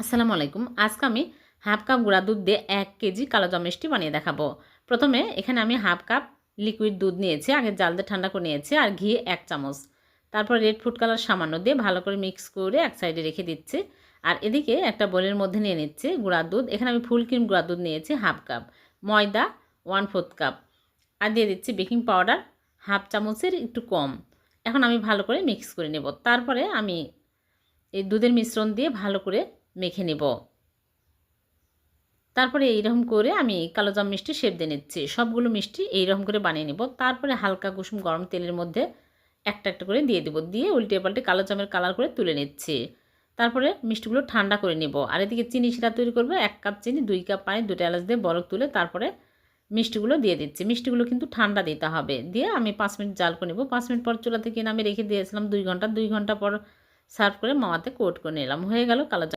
আসসালামু আলাইকুম। আজকে আমি হাফ কাপ গুঁড়া দুধ দিয়ে এক কেজি কালো জাম মিষ্টি বানিয়ে দেখাবো। প্রথমে এখানে আমি হাফ কাপ লিকুইড দুধ নিয়েছি, আগে জাল দিয়ে ঠান্ডা করে নিয়েছি আর ঘি এক চামচ। তারপর রেড ফুড কালার সামান্য দিয়ে ভালো করে মিক্স করে এক সাইডে রেখে দিচ্ছি। আর এদিকে একটা বোলের মধ্যে নিয়ে নিচ্ছি গুঁড়া দুধ। এখানে আমি ফুল ক্রিম গুঁড়া দুধ নিয়েছি হাফ কাপ। ময়দা ওয়ান ফোর্থ কাপ আর দিয়ে দিচ্ছি বেকিং পাউডার হাফ চামচের একটু কম। এখন আমি ভালো করে মিক্স করে নেব। তারপরে আমি এই দুধের মিশ্রণ দিয়ে ভালো করে মেখে নেব। তারপরে এইরকম করে আমি কালো জাম মিষ্টি শেপ দিয়ে নিচ্ছি। সবগুলো মিষ্টি এইরকম করে বানিয়ে নেব। তারপরে হালকা কুসুম গরম তেলের মধ্যে একটা একটা করে দিয়ে দেবো। দিয়ে উল্টে পাল্টে কালো জামের কালার করে তুলে নিচ্ছি। তারপরে মিষ্টিগুলো ঠান্ডা করে নেব। আর এদিকে চিনি সেটা তৈরি করব। এক কাপ চিনি, দুই কাপ পানি, দুটো এলাচ দিয়ে বরফ তুলে তারপরে মিষ্টিগুলো দিয়ে দিচ্ছি। মিষ্টিগুলো কিন্তু ঠান্ডা দিতে হবে। দিয়ে আমি পাঁচ মিনিট জাল করে নেব। পাঁচ মিনিট পর চুলা থেকে আমি রেখে দিয়েছিলাম দুই ঘণ্টা। দুই ঘণ্টা পর সার্ভ করে মামাতে কোট করে নিলাম। হয়ে গেল কালো